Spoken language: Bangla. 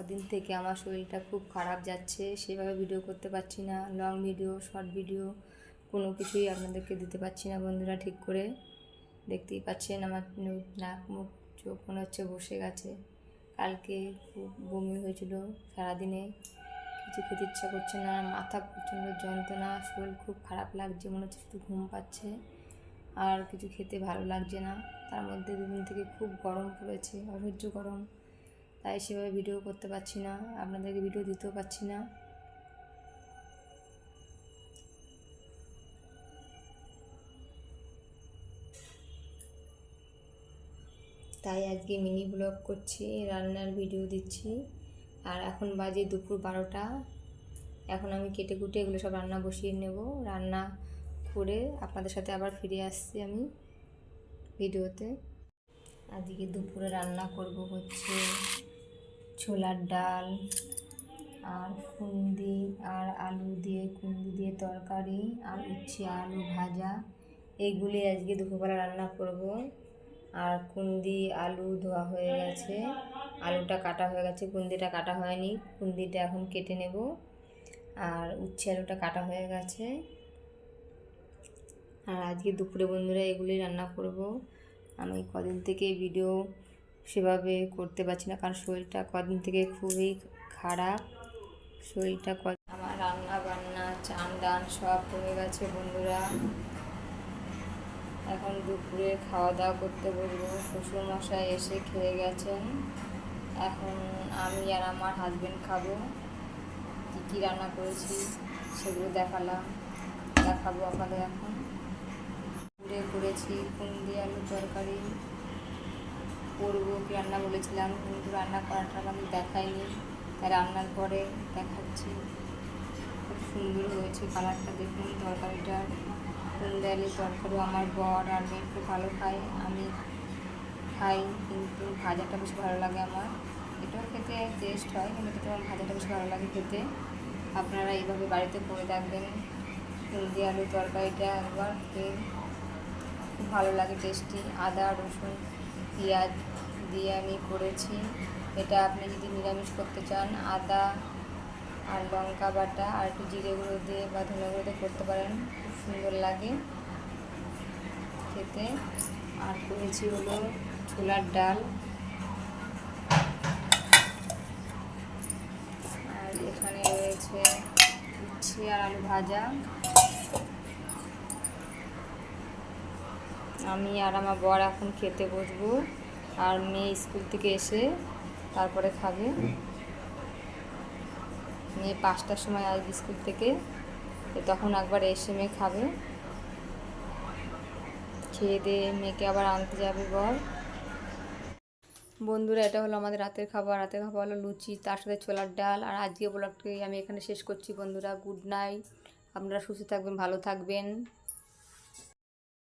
কদিন থেকে আমার শরীরটা খুব খারাপ যাচ্ছে, সেভাবে ভিডিও করতে পারছি না লং ভিডিও শর্ট ভিডিও কোনো কিছুই আপনাদেরকে দিতে পারছি না বন্ধুরা ঠিক করে। দেখতেই পাচ্ছেন আমার নাক, মুখ, চোখ মনে হচ্ছে বসে গেছে। কালকে খুব বমি হয়েছিল সারাদিনে, কিছু খেতে ইচ্ছা করছে না, মাথা প্রচণ্ড যন্ত্রণা, শরীর খুব খারাপ লাগছে, মনে হচ্ছে শুধু ঘুম পাচ্ছে। আর কিছু খেতে ভালো লাগছে না। তার মধ্যে দুদিন থেকে খুব গরম পড়েছে, অসহ্য গরম। তাই সেভাবে ভিডিও করতে পারছি না, আপনাদেরকে ভিডিও দিতেও পারছি না। তাই আজকে মিনি ব্লগ করছি, রান্নার ভিডিও দিচ্ছি। আর এখন বাজে দুপুর বারোটা, এখন আমি কেটে কুটে এগুলো সব রান্না বসিয়ে নেব। রান্না করে আপনাদের সাথে আবার ফিরে আসছি আমি ভিডিওতে। আজকে দুপুরে রান্না করব হচ্ছে ছোলার ডাল আর কুন্দি আর আলু দিয়ে, কুন্দি দিয়ে তরকারি আর উচ্ছে আলু ভাজা। এইগুলি আজকে দুপুরবেলা রান্না করব। আর কুন্দি, আলু ধোয়া হয়ে গেছে। আলুটা কাটা হয়ে গেছে, কুন্দিটা কাটা হয়নি। কুন্দিটা এখন কেটে নেব। আর উচ্ছে আলুটা কাটা হয়ে গেছে। আর আজকে দুপুরে বন্ধুরা এগুলি রান্না করব। আমি কদিন থেকে ভিডিও সেভাবে করতে পারছি না। কারণ শরীরটা কদিন থেকে খুবই খারাপ। শরীরটা ক আমার রান্না বান্না চান ডান সব কমে গেছে বন্ধুরা। এখন দুপুরে খাওয়া দাওয়া করতে বসবো। শ্বশুরমশাই এসে খেয়ে গেছেন। এখন আমি আর আমার হাজবেন্ড খাব। কী কী রান্না করেছি সেগুলো দেখালাম। দেখাবো আপনাদের এখন। ঘুরে করেছি কুন্দি আলু তরকারি। করব, কি রান্না বলেছিলাম কিন্তু রান্না করাটা আমি দেখাইনি। তাই রান্নার পরে দেখাচ্ছি। খুব সুন্দর হয়েছে কালারটা দেখুন তরকারিটার আলুর তরকারি আমার বর আর মেয়ে খুব ভালো খায়, আমি খাই, কিন্তু ভাজাটা বেশ ভালো লাগে আমার। এটাও খেতে টেস্ট হয়, কিন্তু খেতে আমার ভাজাটা বেশ ভালো লাগে খেতে। আপনারা এইভাবে বাড়িতে করে দেখবেন কুন্দি আলু তরকারিটা একবার খেয়ে। খুব ভালো লাগে টেস্টি আদা, রসুন। পেঁয়াজ দিয়ে আমি করেছি। এটা আপনি যদি নিরামিষ করতে চান, আদা আর লঙ্কা বাটা আর একটু জিরে গুঁড়ো দিয়ে বা ধনে গুঁড়ো দিয়ে করতে পারেন। খুব সুন্দর লাগে খেতে। আর করেছি হলো ছোলার ডাল। আর এখানে রয়েছে উচ্ছে আর আলু ভাজা। আমি আর আমার বর এখন খেতে বসবো। আর মেয়ে স্কুল থেকে এসে তারপরে খাবে। মেয়ে পাঁচটার সময় আসবে স্কুল থেকে। তখন একবার এসে মেয়ে খাবে। খেয়ে দিয়ে মেয়েকে আবার আনতে যাবে বর। বন্ধুরা, এটা হলো আমাদের রাতের খাবার। রাতের খাবার হলো লুচি, তার সাথে ছোলার ডাল। আর আজকে ব্লগটি আমি এখানে শেষ করছি বন্ধুরা। Good night. আপনারা সুস্থ থাকবেন, ভালো থাকবেন।